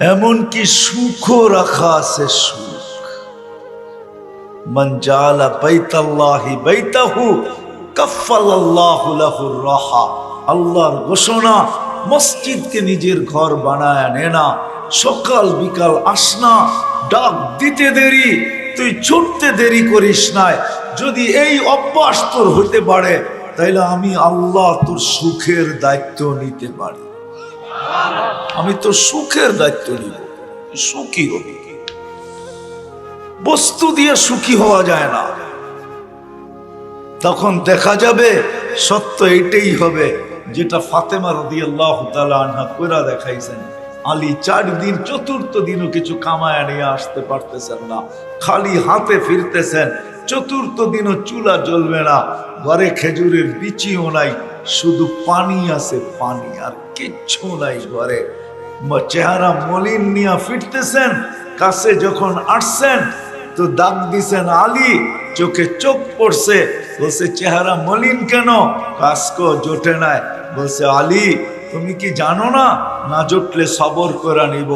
এমনকি সুখও রাখা আছে সুখ। জালা বাইতাল্লাহি বাইতাহু, কাফফালাল্লাহু রাহা। আল্লাহর ঘোষণা, মসজিদকে নিজের ঘর বানায় নে না। সকাল বিকাল আসনা ডাক দিতে দেরি, তুই ছুটতে দেরি করিস নাই যদি এই অভ্যাস তোর হতে পারে, তাইলে আমি আল্লাহ তোর সুখের দায়িত্ব নিতে পারি। আমি তো সুখের দায়িত্ব নিব। সুখী হবি। বস্তু দিয়ে সুখী হওয়া যায় না। তখন দেখা যাবে সত্য এটাই হবে যেটা ফাতেমা রদি আল্লাহ আনহা দেখাইছেন। আলী চার দিন চতুর্থ দিনও কিছু কামায় নিয়ে আসতে পারতেছেন না। খালি হাতে ফিরতেছেন, চতুর্থ দিনও চুলা জ্বলবে না। ঘরে খেজুরের বিচিও নাই, শুধু পানি আছে, পানি আর কিচ্ছু নাই ঘরে। চেহারা মলিন নিয়ে ফিরতেছেন, কাছে যখন আসছেন, তো দাগ দিছেন, আলী, চোখে চোখ পড়ছে। বলছে, চেহারা মলিন কেন? কাস্কো জোটে নাই। বলছে, আলী, তুমি কি জানো না? না জুটলে সবর করে নিব।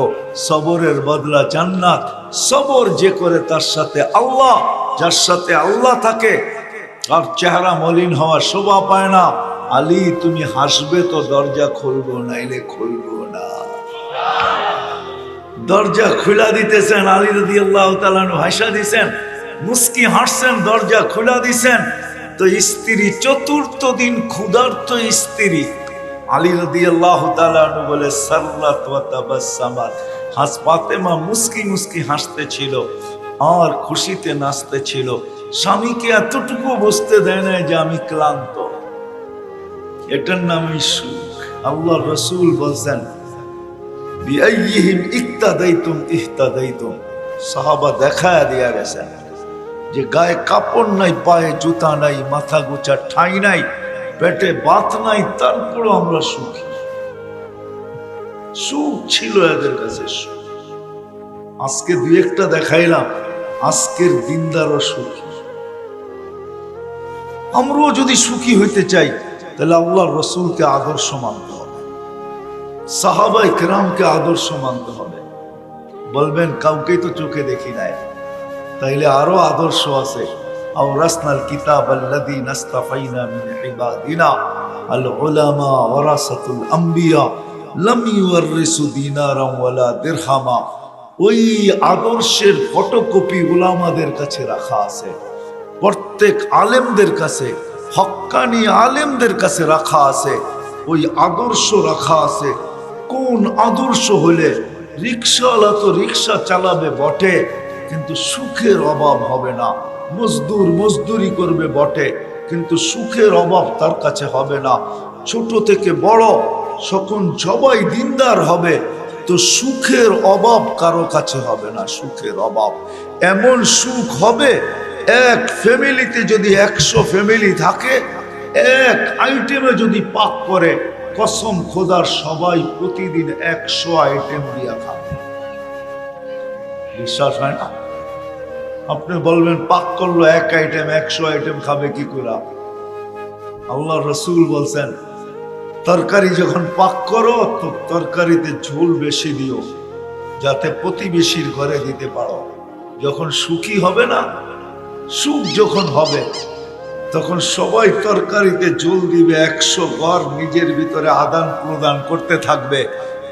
সবরের বদলা জান্নাত। সবর যে করে তার সাথে আল্লাহ, যার সাথে আল্লাহ থাকে আর চেহারা মলিন হওয়া শোভা পায় না। আলী, তুমি হাসবে তো দরজা খুলবো, নাইলে খুলবো না। দরজা খুলা দিতেছেন আলী রদি আল্লাহ হাসা দিছেন, মুস্কি হাসছেন, দরজা খুলা দিছেন। তো স্ত্রী চতুর্থ দিন ক্ষুধার্ত স্ত্রী, আলী রদি আল্লাহ তালানু বলে সাল্লাত তাবাসসামাত। হাস মুস্কি মুস্কি হাসতে ছিল, আর খুশিতে নাচতে ছিল। স্বামীকে এতটুকু বসতে দেয় নাই যে আমি ক্লান্ত। এটার নামই সুখ। আল্লাহ রসুল বলছেন সাহাবা দিয়া যে গায়ে কাপড় নাই, পায়ে জুতা নাই, মাথা গোছা নাই, পেটে নাই আমরা সুখী। সুখ ছিল সুখ। আজকে দুই একটা দেখাইলাম, আজকের দিনদারও সুখী। আমরাও যদি সুখী হইতে চাই তাহলে আল্লাহ রসুলকে আদর্শ মানতে হবে। সাহাবাই কেরামকে আদর্শ মানতে হবে। বলবেন, কাউকেই তো চোখে দেখি নাই। তাইলে আরও আদর্শ আছে। ওই আদর্শের ফটোকপি কাছে রাখা আছে। প্রত্যেক আলেমদের কাছে হক্কানি আলেমদের কাছে রাখা আছে, ওই আদর্শ রাখা আছে। কোন আদর্শ হলে রিক্সাওয়ালা তো রিক্সা চালাবে বটে, কিন্তু সুখের অভাব হবে না। মজদুর মজদুরি করবে বটে, কিন্তু সুখের অভাব তার কাছে হবে না। ছোট থেকে বড় যখন সবাই দিনদার হবে, তো সুখের অভাব কারও কাছে হবে না, সুখের অভাব। এমন সুখ হবে এক ফ্যামিলিতে যদি একশো ফ্যামিলি থাকে, এক আইটেমে যদি পাক করে, কসম খোদার সবাই প্রতিদিন একশো আইটেম দিয়া খাবে বিশ্বাস হয় না? আপনি বলবেন, পাক করল এক আইটেম একশো আইটেম খাবে কি করে? আল্লাহ রসুল বলছেন, তরকারি যখন পাক করো, তো তরকারিতে ঝোল বেশি দিও, যাতে প্রতিবেশীর ঘরে দিতে পারো। যখন সুখী হবে না সুখ যখন হবে, তখন সবাই তরকারিতে জল দিবে, একশো ঘর নিজের ভিতরে আদান প্রদান করতে থাকবে।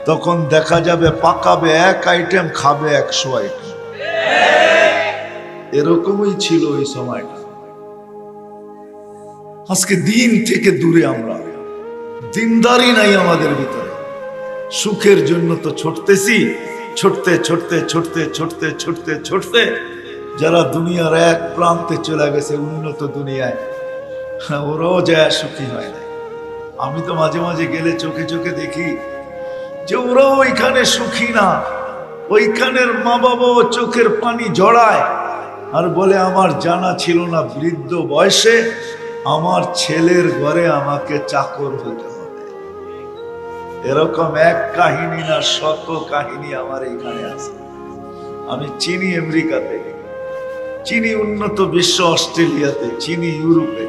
তখন দেখা যাবে পাকাবে, এক আইটেম খাবে একশো আইটেম এরকমই ছিল ওই সময়টা। আজকে দিন থেকে দূরে আমরা। দিনদারি নাই আমাদের ভিতরে। সুখের জন্য তো ছুটতেছি, ছুটতে ছুটতে ছুটতে ছুটতে ছুটতে ছুটতে যারা দুনিয়ার এক প্রান্তে চলে গেছে উন্নত দুনিয়ায়, ওরাও যায় সুখী হয় না আমি তো মাঝে মাঝে গেলে চোখে চোখে দেখি যে ওরাও ওইখানে সুখী না। ওইখানের মা বাবাও চোখের পানি জড়ায় আর বলে, আমার জানা ছিল না বৃদ্ধ বয়সে আমার ছেলের ঘরে আমাকে চাকর হতে হবে। এরকম এক কাহিনী না, শত কাহিনী আমার এখানে আছে। আমি চিনি আমেরিকাতে। চিনি উন্নত বিশ্ব অস্ট্রেলিয়াতে, চিনি ইউরোপে।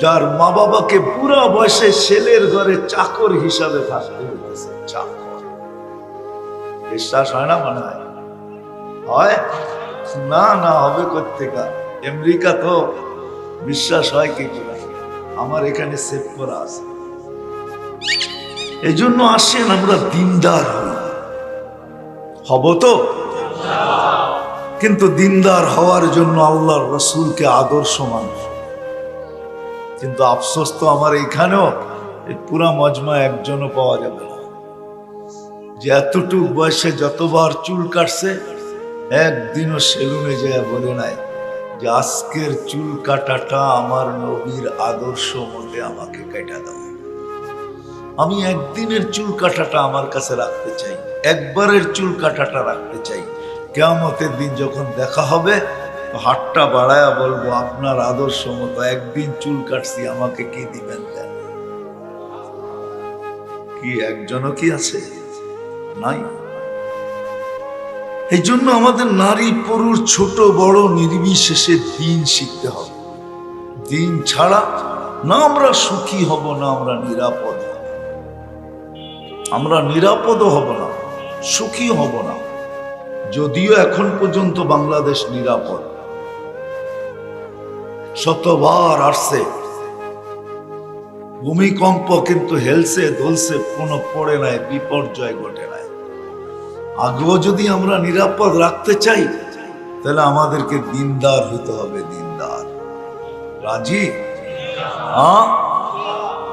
যার মা বাবাকে পুরা বয়সে ছেলের ঘরে চাকর হিসাবে থাকতে হইতেছে, চাকর। বিশ্বাস হয় না মনে হয়? হয়? না না, হবে কোথেকা আমেরিকা তো বিশ্বাস হয় কি আমার এখানে সেভ করা আছে। এই জন্য আসেন আমরা দিনদার হব তো? কিন্তু দিনদার হওয়ার জন্য আল্লাহর রসুলকে আদর্শ মানব কিন্তু আফসোস তো আমার এখানেও এই পুরা মজমা একজনও পাওয়া যাবে না। যে এতটুক বয়সে যতবার চুল কাটছে, একদিনও সেলুনে যায় বলে নাই যে আজকের চুল কাটাটা আমার নবীর আদর্শ মতে আমাকে কেটা দাও। আমি একদিনের চুল কাটাটা আমার কাছে রাখতে চাই, একবারের চুল কাটাটা রাখতে চাই। কেয়ামতের দিন যখন দেখা হবে হাতটা বাড়ায়া বলব, আপনার আদর্শ মতো একদিন চুল কাটছি, আমাকে কি দিবেন দেন? কি একজনও কি আছে? নাই। এই জন্য আমাদের নারী, পুরুষ, ছোট, বড়, নির্বিশেষে দিন শিখতে হবে। দিন ছাড়া না আমরা সুখী হব, না আমরা নিরাপদ হব। আমরা নিরাপদও হব না সুখী হব না। যদিও এখন পর্যন্ত বাংলাদেশ নিরাপদ। শতবার আসছে। ভূমিকম্প কিন্তু হেলসে দোলসে কোনো পড়ে নাই, বিপর্যয় ঘটে নাই। আগেও যদি আমরা নিরাপদ রাখতে চাই, তাহলে আমাদেরকে দিনদার হতে হবে, দিনদার। রাজি? হ্যাঁ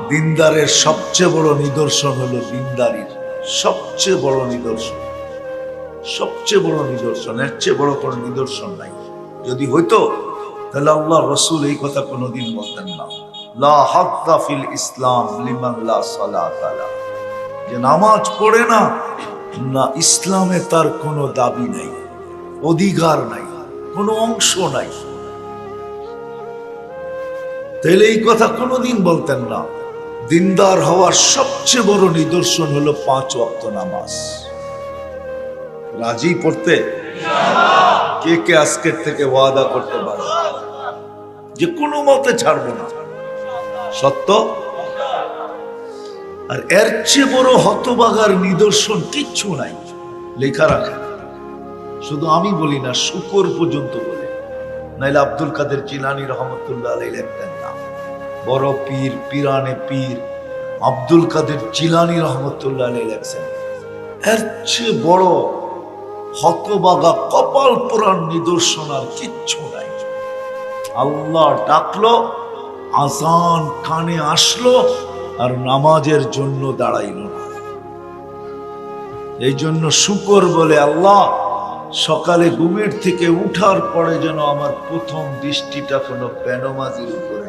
দিনদারের সবচেয়ে বড় নিদর্শন হলো দিনদারির সবচেয়ে বড় নিদর্শন। সবচেয়ে বড় নিদর্শন, এর চেয়ে বড় কোনো নিদর্শন নাই। যদি হইতো, তাহলে আল্লাহ রসুল এই কথা কোনোদিন বলতেন না। ইসলাম। যে নামাজ পড়ে না না ইসলামে তার কোনো দাবি নাই, অধিকার নাই, কোনো অংশ নাই। তাহলে এই কথা কোনোদিন বলতেন না। দিনদার হওয়ার সবচেয়ে বড় নিদর্শন হলো পাঁচ ওয়াক্ত নামাজ। রাজি পড়তে? কে কে আজকের থেকে ওয়াদা করতে পারে? যে কোনো মতে ছাড়বো না। সত্য? আর এর চেয়ে বড় হতবাগার নিদর্শন কিচ্ছু নাই। লেখা রাখে শুধু আমি বলি না, শুকর পর্যন্ত বলে। নাইলে আব্দুল কাদের জিলানি রহমতুল্লাহ আলাই লেখতেন না। বড় পীর, পিরানে পীর, আব্দুল কাদের জিলানি রহমতুল্লাহ আলাই লেখছেন। এর চেয়ে বড় হতবাগা কপাল পুরাণ নিদর্শন আর কিচ্ছু নাই। আল্লাহ ডাকলো, আজান কানে আসলো আর নামাজের জন্য দাঁড়াইল না। এই জন্য শুকর বলে, আল্লাহ, সকালে ঘুমের থেকে উঠার পরে যেন আমার প্রথম দৃষ্টিটা কোনো বেনমাজির উপরে